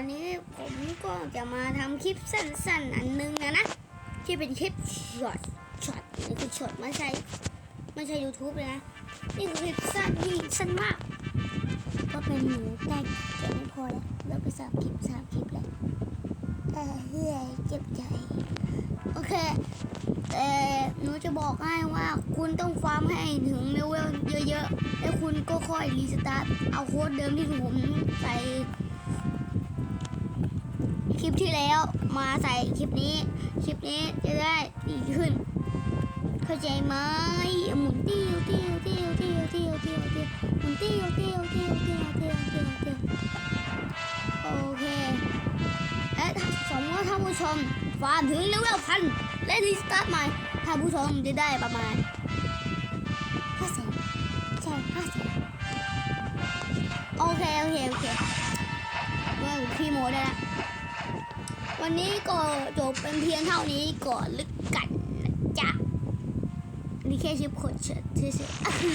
วันนี้ผมก็จะมาทำคลิปสั้นๆ อันนึงนะนะ ที่เป็นคลิปช็อตช็อตนี่คือช็อตไม่ใช่ไม่ใช่ YouTube เลยนะ นี่คือคลิปสั้นที่สั้นมาก ก็เป็นหนูแต่แกะไม่พอแล้วเราไปสามคลิปสามคลิปแล้วเออเฮ้ยเจ็บใจ โอเคแต่หนูจะบอกให้ว่าคุณต้องฟาร์มให้ถึงเลเวลเยอะๆ แล้วคุณก็ค่อยรีสตาร์ทเอาโค้ดเดิมที่ผมใส่ ลิปที่แล้วมาใส่คลิปนี้ คลิปนี้จะได้ดีขึ้น เข้าใจไหมหมุนติ้วติ้วติ้วติ้วติ้วติ้วติ้วหมุนติ้วติ้วติ้วติ้วติ้วติ้วติ้วโอเคและสมมติว่าท่านผู้ชมฟาร์มถึงเลเวลพันและรีสตาร์ทใหม่ท่านผู้ชมจะได้ประมาณห้าแสนใช่ห้าแสนโอเคโอเคโอเค วันนี้ก็จบเป็นเพียงเท่านี้ก่อนลึกกันนะจ๊ะนี่แค่ชิปขดเฉยๆ